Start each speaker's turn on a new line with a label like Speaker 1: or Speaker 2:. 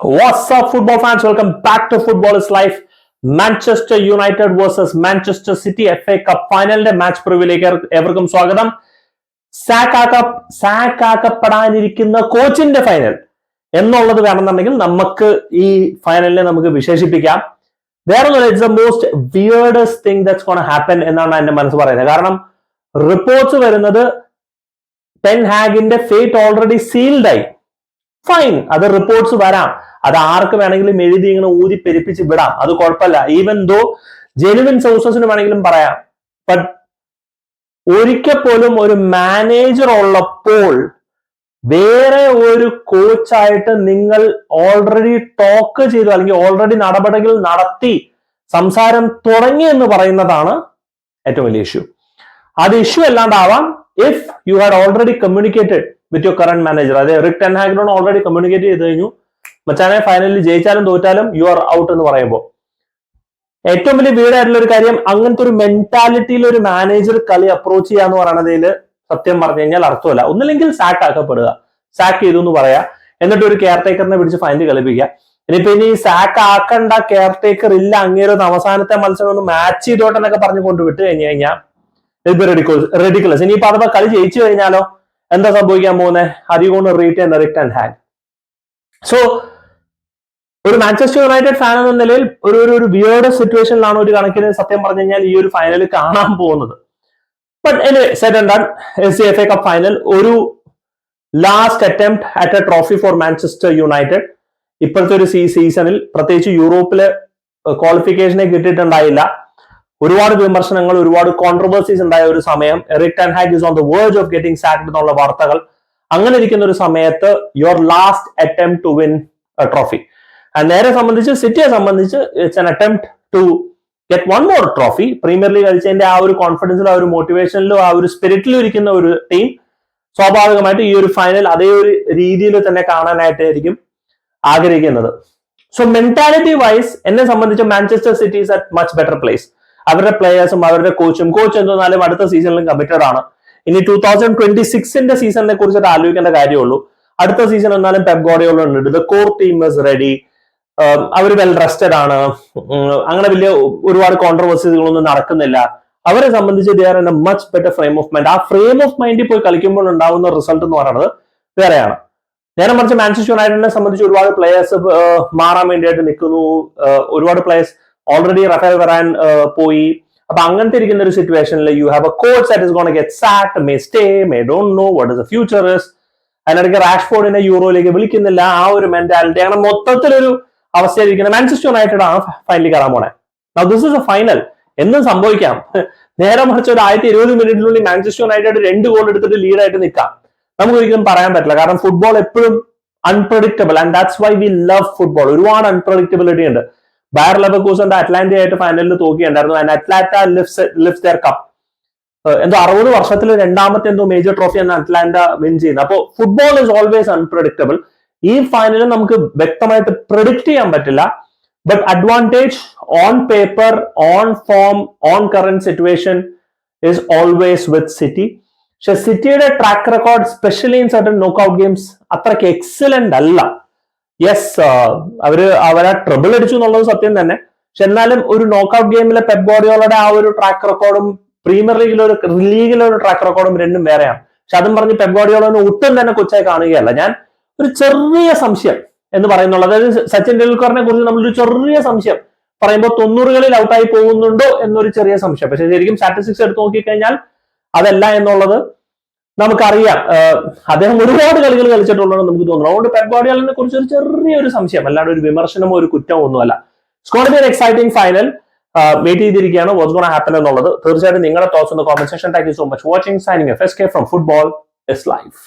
Speaker 1: What's up, football fans? Welcome back to Football is Life. Manchester United versus Manchester City F A cup ഫൈനലിന്റെ match പ്രിവിലേക്ക് എവർക്കും സ്വാഗതം. Sac ആക്ക കോച്ചിന്റെ final എന്നുള്ളത് വേണമെന്നുണ്ടെങ്കിൽ നമുക്ക് ഈ ഫൈനലിനെ നമുക്ക് വിശേഷിപ്പിക്കാം. വേറെ ഒന്നുമില്ല it's the most weirdest thing that's gonna happen എന്നാണ് എന്റെ മനസ്സ് പറയുന്നത്. കാരണം റിപ്പോർട്ട്സ് വരുന്നത് പെൻ ഹാഗിന്റെ ഫേറ്റ് ഓൾറെഡി സീൽഡ് ആയി. ഫൈൻ അത് റിപ്പോർട്ട്സ് വരാം. അത് ആർക്ക് വേണമെങ്കിലും എഴുതി ഇങ്ങനെ ഊതി പെരുപ്പിച്ച് വിടാം. അത് കുഴപ്പമില്ല. ഈവൻ ദോ ജെനുവിൻ സോഴ്സസിന് വേണമെങ്കിലും പറയാം. ബട്ട് ഒരിക്കൽ പോലും ഒരു മാനേജർ ഉള്ളപ്പോൾ വേറെ ഒരു കോച്ചായിട്ട് നിങ്ങൾ ഓൾറെഡി ടോക്ക് ചെയ്തു അല്ലെങ്കിൽ ഓൾറെഡി നടപടികൾ നടത്തി സംസാരം തുടങ്ങി എന്ന് പറയുന്നതാണ് ഏറ്റവും വലിയ ഇഷ്യൂ അത് issue അല്ലാണ്ടാവാം. If you had already communicated with your current manager അതായത് റിക് ടെൻ ഓൾറെഡി കമ്മ്യൂണിക്കേറ്റ് ചെയ്ത് കഴിഞ്ഞു. മച്ചാനെ ഫൈനലിൽ ജയിച്ചാലും തോറ്റാലും യു ആർ ഔട്ട് എന്ന് പറയുമ്പോൾ. ഏറ്റവും വലിയ വീടായിട്ടുള്ള ഒരു കാര്യം അങ്ങനത്തെ ഒരു മെന്റാലിറ്റിയിൽ ഒരു മാനേജർ കളി അപ്രോച്ച് ചെയ്യാന്ന് എന്ന് പറയുന്നതിൽ സത്യം പറഞ്ഞു കഴിഞ്ഞാൽ അർത്ഥമല്ല. ഒന്നില്ലെങ്കിൽ സാക്ക് ആക്കപ്പെടുക. സാക്ക് ചെയ്തു എന്ന് പറയാ. എന്നിട്ട് ഒരു കെയർ ടേക്കറിനെ പിടിച്ച് ഫൈനൽ കളിപ്പിക്കുക. ഇനിയിപ്പോ ഇനി സാക്ക് ആക്കണ്ട കെയർ ടേക്കർ ഇല്ല അങ്ങേരൊന്ന് അവസാനത്തെ മത്സരം ഒന്ന് മാച്ച് ചെയ്തോട്ടെന്നൊക്കെ പറഞ്ഞു കൊണ്ട് വിട്ട് കഴിഞ്ഞു കഴിഞ്ഞാൽ റെഡിക്കുലസ് ഇനിയിപ്പോ അഥവാ കളി ജയിച്ചു കഴിഞ്ഞാലോ എന്താ സംഭവിക്കാൻ പോകുന്നത് അധികം റീറ്റേൺ റിട്ടേൺ ഹാൻഡ് സോ ഒരു മാഞ്ചസ്റ്റർ യുണൈറ്റഡ് ഫാൻ എന്ന നിലയിൽ ഒരു ഒരു ഒരു വിയേർഡ് സിറ്റുവേഷനിലാണ് ഒരു കണക്കിന് സത്യം പറഞ്ഞു കഴിഞ്ഞാൽ ഈ ഒരു ഫൈനൽ കാണാൻ പോകുന്നത്. But anyway set and done S C F A cup final ഒരു last attempt at a trophy for Manchester United ഇപ്പോഴത്തെ ഒരു സീസണിൽ പ്രത്യേകിച്ച് യൂറോപ്പിലെ ക്വാളിഫിക്കേഷനെ കിട്ടിയിട്ടുണ്ടായില്ല. ഒരുപാട് വിമർശനങ്ങൾ ഒരുപാട് കോൺട്രവേഴ്സീസ് ഉണ്ടായ ഒരു സമയം. Erik ten Hag is on the word of getting sacked എന്നുള്ള വാർത്തകൾ. അങ്ങനെ ഇരിക്കുന്ന ഒരു സമയത്ത് your last attempt to win trophy നേരെ സംബന്ധിച്ച് സിറ്റിയെ സംബന്ധിച്ച് it's an attempt to get one more trophy premier league കളിച്ചതിന്റെ ആ ഒരു കോൺഫിഡൻസിലും ആ ഒരു മോട്ടിവേഷനിലും ആ ഒരു സ്പിരിറ്റിലും ഇരിക്കുന്ന ഒരു ടീം സ്വാഭാവികമായിട്ട് ഈ ഒരു ഫൈനൽ അതേ ഒരു രീതിയിൽ തന്നെ കാണാനായിട്ടായിരിക്കും ആഗ്രഹിക്കുന്നത്. സോ മെന്റാലിറ്റി വൈസ് എന്നെ സംബന്ധിച്ച് Manchester City is at much better place അവരുടെ പ്ലേയേഴ്സും അവരുടെ കോച്ചും കോച്ച് എന്തെന്നാലും അടുത്ത സീസണിലും കമ്മിറ്റഡ് ആണ്. ഇനി ടൂ തൗസൻഡ് ട്വന്റി സിക്സിന്റെ സീസണിനെ കുറിച്ചിട്ട് ആലോചിക്കേണ്ട കാര്യമുള്ളൂ. അടുത്ത സീസൺ എന്നാലും പെപ് ഗോഡിയോളോ ഉണ്ട്. The core team is ready our well rested ആണ്. അങ്ങനെ വലിയ ഒരുപാട് കോൺട്രവേഴ്സികളൊന്നും നടക്കുന്നില്ല. അവരെ സംബന്ധിച്ച് they are in a much better frame of mind ആ ഫ്രെയിം ഓഫ് മൈൻഡിൽ പോയി കളിക്കുമ്പോൾ ഉണ്ടാവുന്ന റിസൾട്ട് എന്ന് പറയുന്നത് വേറെയാണ്. നേരെ മറിച്ച് മാഞ്ചസ്റ്റർ യുണൈറ്റഡിനെ സംബന്ധിച്ച് ഒരുപാട് പ്ലേയേഴ്സ് മാറാൻ വേണ്ടിയിട്ട് നിൽക്കുന്നു. ഒരുപാട് പ്ലേയേഴ്സ് ഓൾറെഡി റഫേൽ വരാൻ പോയി. അപ്പൊ അങ്ങനത്തെ ഇരിക്കുന്ന ഒരു സിറ്റുവേഷനിൽ you have a coach that is gonna get sacked may stay may don't know what is the future is അതിനിടയ്ക്ക് റാഷ്ഫോർഡിനെ യൂറോയിലേക്ക് വിളിക്കുന്നില്ല. ആ ഒരു മെന്റാലിറ്റി അങ്ങനെ മൊത്തത്തിലൊരു അവസ്ഥയായിരിക്കുന്നത് മാഞ്ചസ്റ്റർ യുണൈറ്റഡ് ആണ് ഫൈനലിൽ കയറാൻ പോണേ. ദിസ് ഇസ് എ ഫൈനൽ എന്തും സംഭവിക്കാം. നേരെ മറിച്ച് ഒരു ആയിരത്തി ഇരുപത് മിനിറ്റിനുള്ളിൽ മാഞ്ചസ്റ്റർ യുണൈറ്റഡ് രണ്ട് ഗോൾ എടുത്തിട്ട് ലീഡായിട്ട് നിൽക്കാം. നമുക്ക് ഒരിക്കലും പറയാൻ പറ്റില്ല. കാരണം ഫുട്ബോൾ എപ്പോഴും unpredictable and that's why we love football ഒരുപാട് അൺപ്രഡിക്റ്റബിലിറ്റി ഉണ്ട്. ബയർ ലെബക്കൂസന്റെ അറ്റ്ലാന്റ ആയിട്ട് ഫൈനലിൽ തോക്കിയുണ്ടായിരുന്നു അറ്റ്ലാന്റ ലിഫ്റ്റ് ദർ കപ്പ് എന്തോ അറുപത് വർഷത്തിൽ രണ്ടാമത്തെ എന്തോ മേജർ ട്രോഫി ആണ് അറ്റ്ലാന്റ വിൻ ചെയ്യുന്നത്. അപ്പോൾ ഫുട്ബോൾ ഇസ് ഓൾവേസ് അൺപ്രഡിക്റ്റബിൾ ഈ ഫൈനലിൽ നമുക്ക് വ്യക്തമായിട്ട് പ്രിഡിക്റ്റ് ചെയ്യാൻ പറ്റില്ല. But advantage on paper on form on current situation is always with City പക്ഷെ സിറ്റിയുടെ track record specially in certain knockout games അത്രയ്ക്ക് എക്സലന്റ് അല്ല. യെസ് അവർ അവരാ ട്രിബിൾ അടിച്ചു എന്നുള്ളത് സത്യം തന്നെ. പക്ഷെ എന്നാലും ഒരു നോക്കൌട്ട് ഗെയിമിലെ പെപ് ഗോഡിയോളുടെ ആ ഒരു ട്രാക്ക് റെക്കോർഡും പ്രീമിയർ ലീഗിലെ ഒരു ലീഗിലെ ഒരു ട്രാക്ക് റെക്കോർഡും രണ്ടും വേറെയാണ്. പക്ഷെ അതും പറഞ്ഞ് പെപ് ഗോഡിയോളനെ ഒട്ടും തന്നെ കൊച്ചായി കാണുകയല്ല. ഞാൻ ഒരു ചെറിയ സംശയം എന്ന് പറയുന്നുള്ളത് അതായത് സച്ചിൻ ടെണ്ടുൽക്കറിനെ കുറിച്ച് നമ്മളൊരു ചെറിയ സംശയം. പറയുമ്പോൾ തൊണ്ണൂറുകളിൽ ഔട്ടായി പോകുന്നുണ്ടോ എന്നൊരു ചെറിയ സംശയം. പക്ഷെ ശരിക്കും സ്റ്റാറ്റിസ്റ്റിക്സ് എടുത്ത് നോക്കിക്കഴിഞ്ഞാൽ അതല്ല എന്നുള്ളത് നമുക്കറിയാം. അദ്ദേഹം ഒരുപാട് കളികൾ കളിച്ചിട്ടുണ്ടെന്ന് നമുക്ക് തോന്നുന്നു. അതുകൊണ്ട് ഗോഡിയാലിനെ കുറിച്ച് ഒരു ചെറിയൊരു സംശയം അല്ലാണ്ട് ഒരു വിമർശനമോ ഒരു കുറ്റമോ ഒന്നുമല്ല. സ്കോട്ട് ഒരു എക്സൈറ്റിംഗ് ഫൈനൽ വെയിറ്റ് ചെയ്തിരിക്കുകയാണ്. വോസ് ഗോൺ ഹാപ്പൻ എന്നുള്ളത്. തീർച്ചയായിട്ടും നിങ്ങളുടെ തോട്ട്സ് ഒന്ന് section thank you so much watching signing off S K from football is life